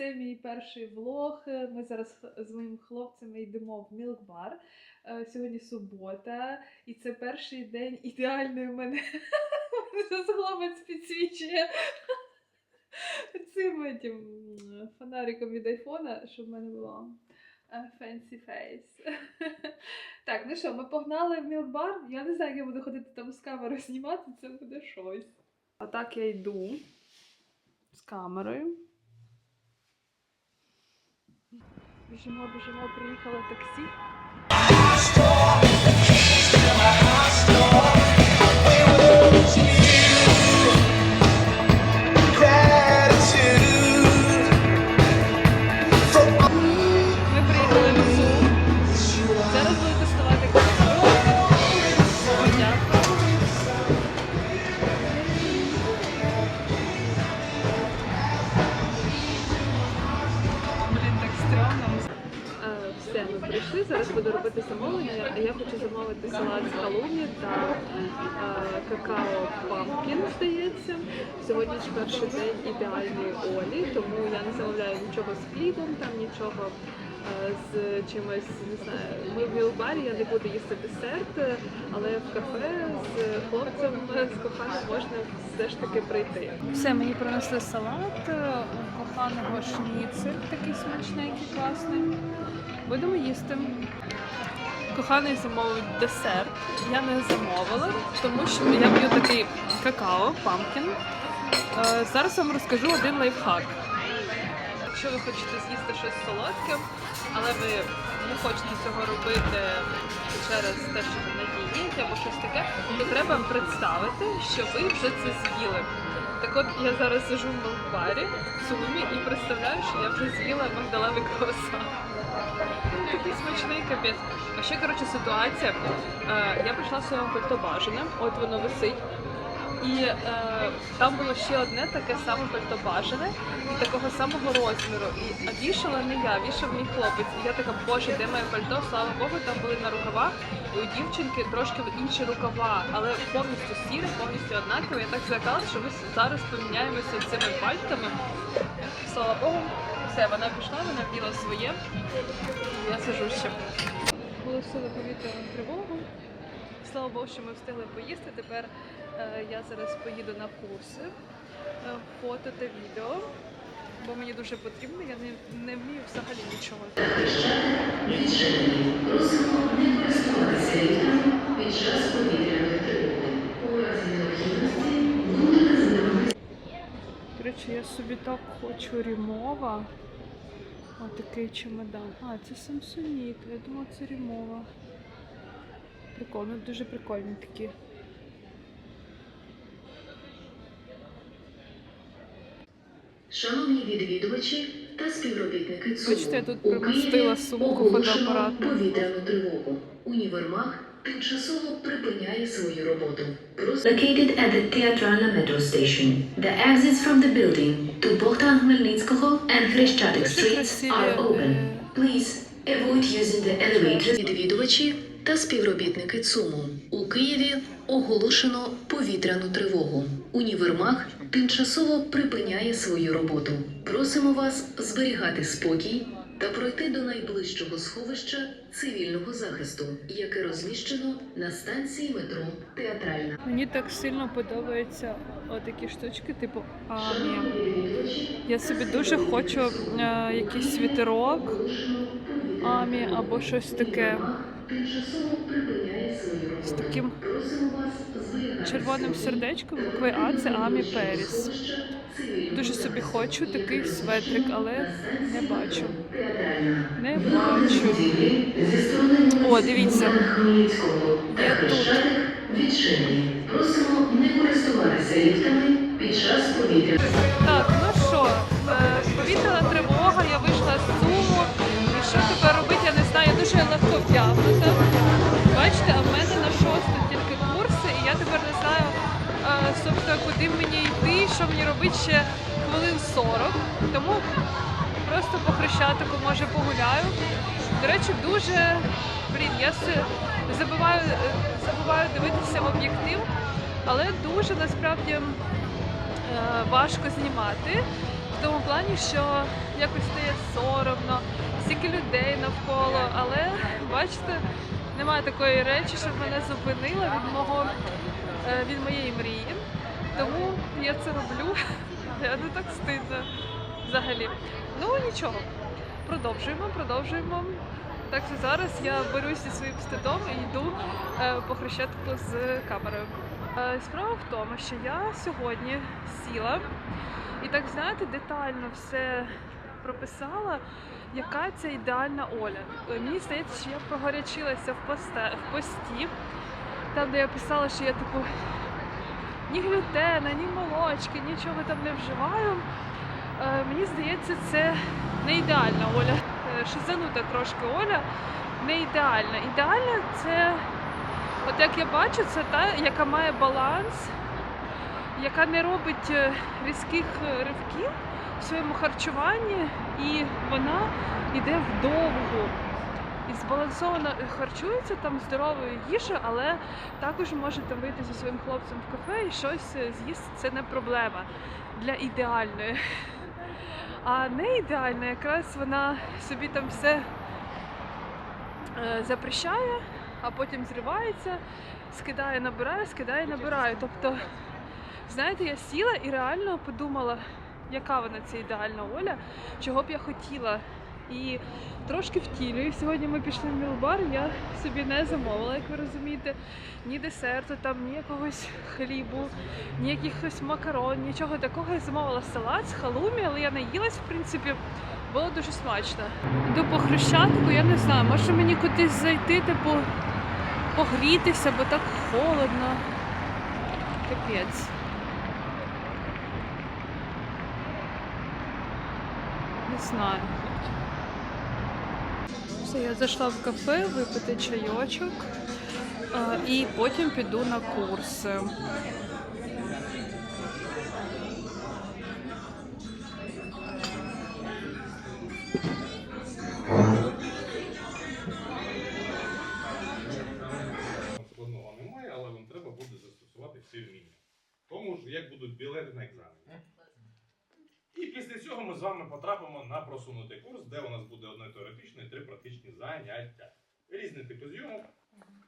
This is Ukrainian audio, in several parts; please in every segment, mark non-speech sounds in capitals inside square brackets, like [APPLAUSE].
Це мій перший влог. Ми зараз з моїм хлопцями йдемо в мілкбар. Е, Сьогодні субота, і це перший день ідеальний у мене. [LAUGHS] Зараз хлопець підсвічує [LAUGHS] цим этим, фонариком від айфона, щоб в мене було е, fancy face. [LAUGHS] Так, ну що, ми погнали в мілкбар. Я не знаю, як я буду ходити там з камерою знімати, це буде щось. А так я йду з камерою. Біжимо, біжимо, приїхало таксі. Ми замовити салат з халумі та е, какао пампкін, здається. Сьогодні ж перший день ідеальної Олі, тому я не замовляю нічого з хлібом, там нічого е, з чимось, не знаю. Ми в мілбарі, я не буду їсти десерт, але в кафе з хлопцем, з коханим можна все ж таки прийти. Все, мені принесли салат, е, коханого шніцель такий смачненький, класний. Будемо їсти. Коханий замовив десерт. Я не замовила, тому що я п'ю такий какао, пампкін. Е, Зараз вам розкажу один лайфхак. Якщо ви хочете з'їсти щось солодке, але ви не хочете цього робити через те, що ви на дієті або щось таке, то треба представити, що ви вже це з'їли. Так от я зараз сижу в мелкбарі в сумі і представляю, що я вже з'їла магдалевий круасан. Такий смачний капець. А ще коротше ситуація. Е, я прийшла в своєму пальто бажане, от воно висить. І е, там було ще одне таке саме пальто бажане і такого самого розміру. І а вішала не я, вішав мій хлопець. І я така, боже, де моє пальто? Слава Богу, там були на рукавах. У дівчинки трошки інші рукава, але повністю сірі, повністю однакові. Я так злякалася, що ми зараз поміняємося цими пальтами. Слава Богу, все, вона пішла, вона вділа своє. Я сижу ще. Оголосили повітряну тривогу. Слава Богу, що ми встигли поїсти. Тепер е, я зараз поїду на курси е, фото та відео, бо мені дуже потрібно, я не, не вмію взагалі нічого. До речі, я собі так хочу рімова. Отакий чемодан. А, це Samsonite. Я думала, це рімова. Прикольно, дуже прикольні такі. Шановні відвідувачі та співробітники ЦУМу, Бачите, я тут у Києві сумку оголошено повітряну тривогу. Універмаг тимчасово припиняє свою роботу. Located at the Teatralna metro station, the exits from the building to Bogdan Khmelnytskого and Hрещатик Дуже streets are open. е, Please avoid using the elevator. Відвідувачі та співробітники ЦУМу. У Києві оголошено повітряну тривогу. Універмаг тимчасово припиняє свою роботу. Просимо вас зберігати спокій та пройти до найближчого сховища цивільного захисту, яке розміщено на станції метро Театральна. Мені так сильно подобаються отакі штучки, типу Амі. Я собі дуже хочу е, якийсь світерок Амі або щось таке Тимчасово. З таким червоним сердечком. Букви А це Амі Періс. Дуже собі хочу такий светрик, але не бачу. Не бачу. О, дивіться. Є тут. Просимо не користуватися ліфтами під час повітря. Так, робити ще хвилин 40. Тому просто по хрещатику, може, погуляю. До речі, дуже, блін, я забуваю, е, забуваю дивитися в об'єктив, але дуже насправді е, важко знімати. В тому плані, що якось стає соромно, стільки людей навколо, але бачите, немає такої речі, щоб мене зупинила від мого е, від моєї мрії. Тому я це роблю. [LAUGHS] Я не так стидно взагалі. Ну нічого. Продовжуємо, продовжуємо. Так що зараз я беруся своїм стидом і йду е, по хрещатику з камерою. Е, справа в тому, що я сьогодні сіла і так знаєте, детально все прописала, яка це ідеальна Оля. Е, Мені здається, що я погорячилася в пості, там, де я писала, що я типу ні глютена, ні молочки, нічого там не вживаю. Е, мені здається, це не ідеальна Оля. Е, Шизанута трошки Оля, не ідеальна. Ідеальна це, от як я бачу, це та, яка має баланс, яка не робить е, різких ривків в своєму харчуванні, і вона йде вдовго. І збалансовано харчується там здоровою їжею, але також можете вийти зі своїм хлопцем в кафе і щось е, з'їсти. Це не проблема для ідеальної. А не ідеальна, якраз вона собі там все е, запрещає, а потім зривається, скидає, набирає, скидає, набирає. Тобто, знаєте, я сіла і реально подумала, яка вона ця ідеальна Оля, чого б я хотіла. І трошки втілюю. Сьогодні ми пішли в мілбар, я собі не замовила, як ви розумієте, ні десерту, там, ні якогось хлібу, ні якихось макарон, нічого такого. Я замовила салат з халумі, але я не їлась, в принципі, було дуже смачно. Йду по хрещатику, я не знаю, може мені кудись зайти, типу, погрітися, бо так холодно. Капець. Не знаю. Все, я зайшла в кафе випити чайочок і потім піду на курси. Складного немає, але вам треба буде застосувати всі вміння. Тому ж, як будуть білети на екзамені. І після цього ми з вами потрапимо на просунутий курс, де у нас буде одне теоретичне і три практичні заняття. Різні типи зйомок.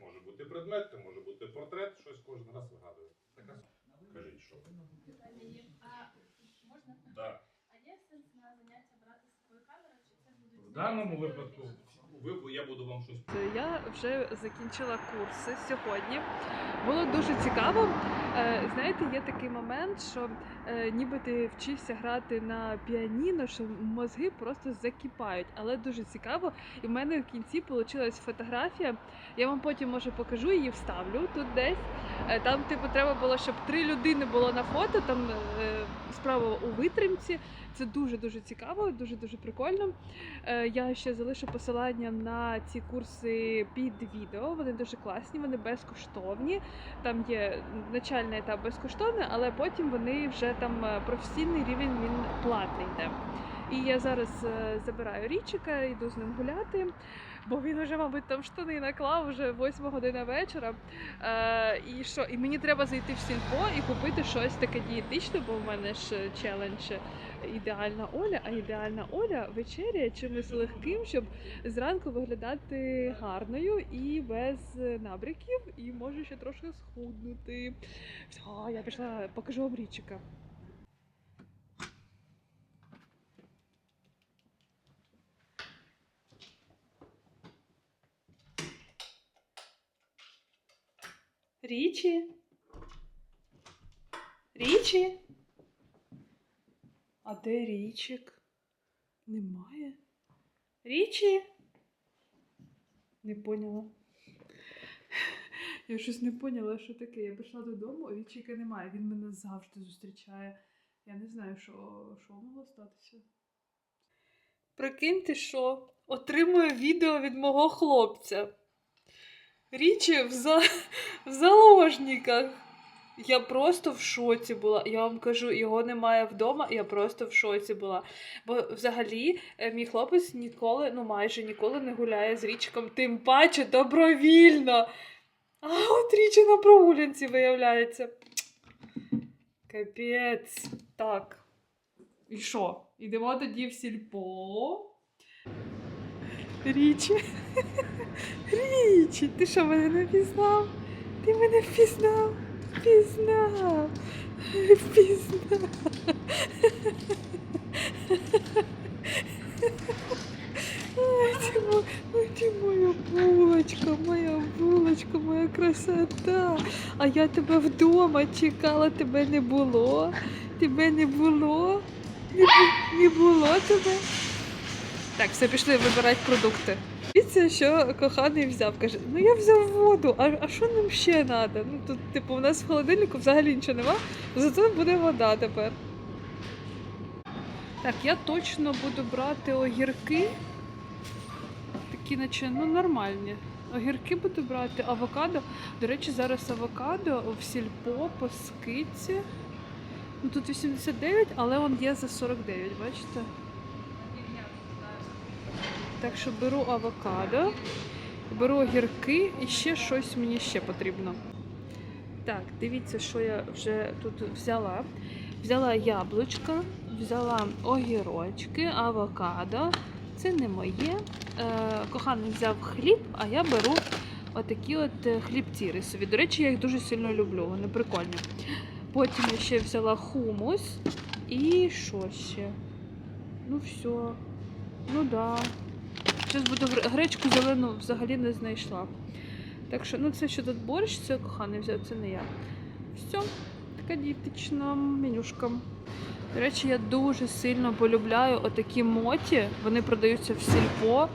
Може бути предмет, може бути портрет, щось кожен раз вигадує. Така Кажіть, що? А можна? Да. А є сенс на заняття брати з камеру, чи це будуть В даному випадку ви, я буду вам щось Я вже закінчила курси сьогодні. Було дуже цікаво. Е, Знаєте, є такий момент, що е, ніби ти вчишся грати на піаніно, що мозги просто закипають. Але дуже цікаво. І в мене в кінці вийшла фотографія. Я вам потім може покажу її, вставлю тут десь. Е, Там, типу, треба було, щоб три людини було на фото. Там е, справа у витримці. Це дуже дуже цікаво, дуже дуже прикольно. Е, Я ще залишу посилання на ці курси під відео. Вони дуже класні, вони безкоштовні. Там є начальний етап безкоштовний, але потім вони вже там е, професійний рівень він платний йде. І я зараз е, забираю річика, йду з ним гуляти, бо він вже, мабуть, там штани наклав вже 8 година вечора. Е, і що? І мені треба зайти в сільпо і купити щось таке дієтичне, бо в мене ж челендж ідеальна Оля, а ідеальна Оля вечеряє чимось легким, щоб зранку виглядати гарною і без набряків, і може ще трошки схуднути. Все, я пішла, покажу вам річика. Річі? Річі? А де річик? Немає. Річі? Не поняла. Я щось не поняла, що таке. Я прийшла додому, а річика немає. Він мене завжди зустрічає. Я не знаю, що, що могло статися. Прикиньте, що отримую відео від мого хлопця. Річі в, за... в заложниках. Я просто в шоці була. Я вам кажу, його немає вдома, я просто в шоці була. Бо взагалі е, мій хлопець ніколи, ну майже ніколи не гуляє з річком, тим паче добровільно. А от річі на прогулянці виявляється. Капець. Так. І що? Ідемо тоді в сільпо. Річі. Річі, ти що мене не впізнав? Ти мене впізнав? Впізнав. Впізнав. Ой, ой, ти моя булочка, моя булочка, моя красота. А я тебе вдома чекала, тебе не було. Тебе не було. Не, не було тебе. Так, все, пішли вибирати продукти. Дивіться, що коханий взяв. Каже, ну я взяв воду, а, а що нам ще треба? Ну тут, типу, у нас в холодильнику взагалі нічого нема, зато буде вода тепер. Так, я точно буду брати огірки. Такі, наче, ну, нормальні. Огірки буду брати, авокадо. До речі, зараз авокадо в сільпо по скидці. Ну тут 89, але он є за 49, бачите? Так що беру авокадо, беру огірки і ще щось мені ще потрібно. Так, дивіться, що я вже тут взяла. Взяла яблучка, взяла огірочки, авокадо. Це не моє. Е, коханий взяв хліб, а я беру отакі от е, хлібці рисові. До речі, я їх дуже сильно люблю, вони прикольні. Потім я ще взяла хумус і що ще? Ну все. Ну да. Зараз буду гречку зелену взагалі не знайшла. Так що, ну це що тут борщ, це коханий взяв, це не я. Все, така дієтична менюшка. До речі, я дуже сильно полюбляю отакі моті. Вони продаються в сільпо.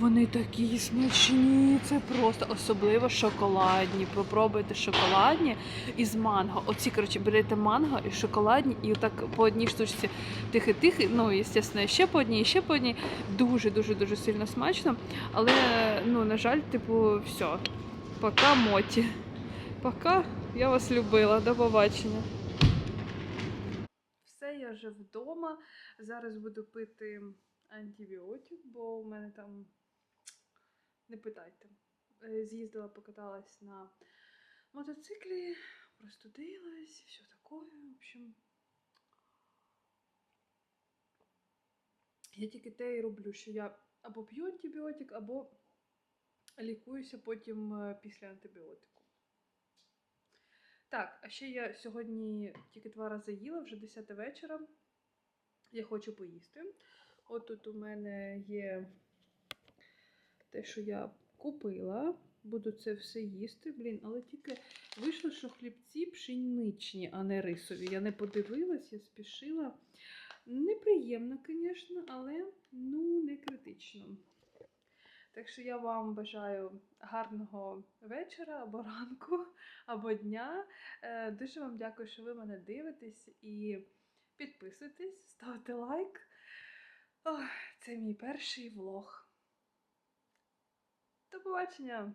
Вони такі смачні, це просто особливо шоколадні. Попробуйте шоколадні із манго. Оці, коротше, берете манго і шоколадні, і отак по одній штучці тихи-тихи. Ну, звісно, ще по одній, ще по одній. Дуже, дуже, дуже сильно смачно. Але, ну, на жаль, типу, все. Пока моті. Пока я вас любила. До побачення. Все, я вже вдома. Зараз буду пити антибіотик, бо у мене там не питайте. Е, З'їздила, покаталась на мотоциклі, простудилась, все таке. В общем. Я тільки те і роблю, що я або п'ю антибіотик, або лікуюся потім е, після антибіотику. Так, а ще я сьогодні тільки два рази їла, вже 10 вечора. Я хочу поїсти. От тут у мене є те, що я купила. Буду це все їсти. Блін, але тільки вийшло, що хлібці пшеничні, а не рисові. Я не подивилась, я спішила. Неприємно, звісно, але ну не критично. Так що я вам бажаю гарного вечора або ранку, або дня. Е, Дуже вам дякую, що ви мене дивитесь і підписуйтесь, ставте лайк. Ох, це мій перший влог. До побачення!